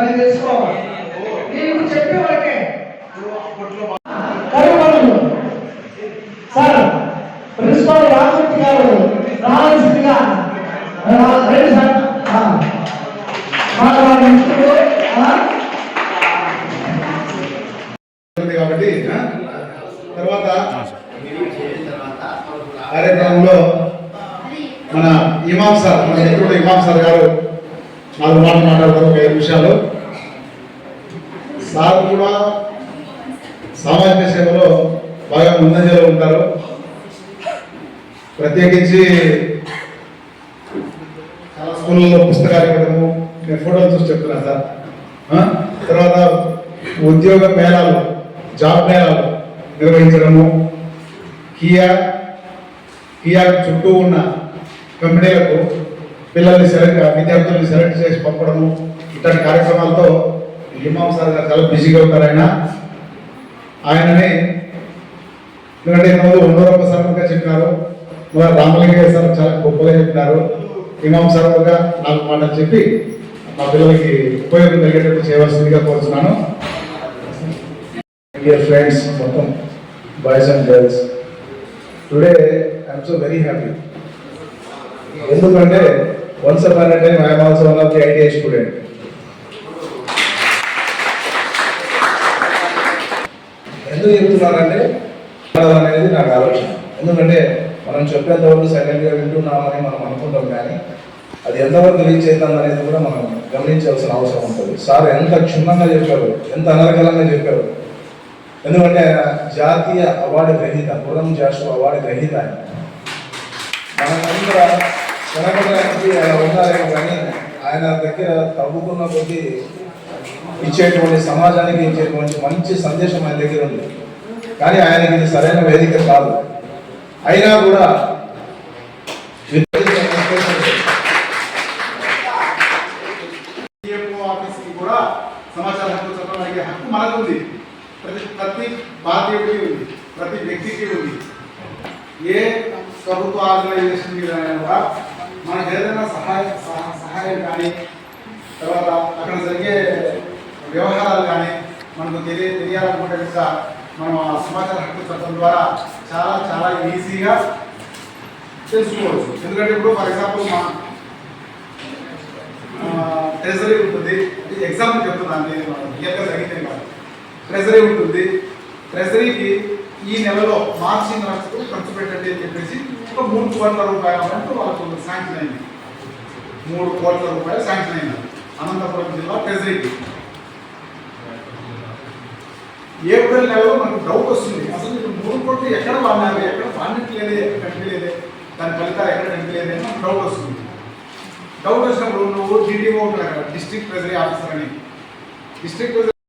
దాన్ని తెలుసుకోవాలి నేను చెప్పే వరకే. సార్ ప్రిన్సిపాల్ రామూర్తి గారు రావాల్సిందిగా రండి సార్. కాబట్టి? తర్వాత కార్యక్రమంలో మన ఇమాం సార్ మన మిత్రుడు ఇమాం సార్ గారు నాలుగు మాటలు మాట్లాడతారు ఒక ఐదు నిమిషాలు. సార్ కూడా సామాజిక సేవలో బాగా ముందంజలో ఉంటారు. ప్రత్యేకించి చాలా స్కూళ్ళలో పుస్తకాలు ఇవ్వడము నేను ఫోటోలు చూసి చెప్తున్నా సార్. తర్వాత ఉద్యోగ మేళాలు జాబ్ మేళాలు నిర్వహించడము. కియా కియా చుట్టూ ఉన్న కంపెనీలకు పిల్లల్ని సెలెక్ట్ విద్యార్థుల్ని సెలెక్ట్ చేసి పంపడము ఇట్లాంటి కార్యక్రమాలతో హిమాం సార్ గారు చాలా బిజీగా ఉంటారు ఆయన. ఆయనని ఎందుకంటే ఇంతకుముందు ఉన్నూరప్ప సార్గా చెప్పినారు రామలింగయ్య సార్ చాలా గొప్పగా చెప్పినారు. ఇమాం సార్ కూడా నాలుగు మాటలు చెప్పి మా పిల్లలకి ఉపయోగం కలిగేటట్టు చేయవలసిందిగా కోరుతున్నాను dear ఫ్రెండ్స్ మొత్తం boys and girls. Today I am happy ఎందుకంటే once upon a time, I am also one of the ITI student. ఎందుకు చెప్తున్నానంటే అనేది నాకు ఆలోచన. ఎందుకంటే మనం చెప్పేంత వరకు సైలెంట్ వింటున్నామని మనం అనుకుంటాం కానీ అది ఎంతవరకు రీచ్ అవుతుంది అనేది కూడా మనం గమనించాల్సిన అవసరం ఉంటుంది. సార్ ఎంత క్షుణ్ణంగా చెప్పారు ఎంత అనర్గళంగా చెప్పారు. ఎందుకంటే ఆయన జాతీయ అవార్డు గ్రహీత పురం జాషు అవార్డు గ్రహీత ఆయన. కనపడడానికి ఆయన ఉన్నారేమో కానీ ఆయన దగ్గర తవ్వుకున్న కొద్దీ ఇచ్చేటువంటి సమాజానికి ఇచ్చేటువంటి మంచి సందేశం ఆయన దగ్గర ఉంది. కానీ ఆయనకి ఇది సరైన వేదిక కాదు. అయినా కూడా డిఎంఓ ఆఫీస్కి కూడా హక్కు చట్టం అడిగే హక్కు మనకు ఉంది ప్రతి ప్రతి భారతీయుడికి ఉంది. ప్రతి వ్యక్తికి ఉంది. ఏ ప్రభుత్వ ఆర్గనైజేషన్ మీద కూడా మనకు ఏదైనా సహాయ సహాయం కానీ తర్వాత అక్కడ జరిగే వ్యవహారాలు కానీ మనకు తెలియ తెలియాలనుకుంటే కనుక మనం ఆ సమాచార హక్కు చట్టం ద్వారా చాలా చాలా ఈజీగా తెలుసుకోవచ్చు. ఎందుకంటే ఇప్పుడు ఫర్ ఎగ్జాంపుల్ మా ట్రెజరీ ఉంటుంది. ఎగ్జాంపుల్ చెప్తున్నాను నేను రియల్గా జరిగితే కాదు. ట్రెజరీ ఉంటుంది. ట్రెజరీకి ఈ నెలలో మార్చి నెలకు ఖర్చు పెట్టండి అని చెప్పేసి ఒక మూడు కోట్ల రూపాయల అమౌంట్ వాళ్ళకు శాంక్షన్ అయింది. మూడు కోట్ల రూపాయలు శాంక్షన్ అయింది. అనంతపురం జిల్లా ట్రెజరీకి ఏప్రిల్ నెలలో మనకు డౌట్ వస్తుంది. అసలు మీరు మూడు కోట్లు ఎక్కడ వాడినారు ఎక్కడ వాడినట్లేదే ఎక్కడ కనిపించలేదే దాని ఫలితాలు ఎక్కడ కనిపించలేదే అని మనకు డౌట్ వస్తుంది. డౌట్ వచ్చినప్పుడు నువ్వు డిటిఓ డిస్ట్రిక్ట్ ట్రెజరీ ఆఫీసర్ అని. District treasury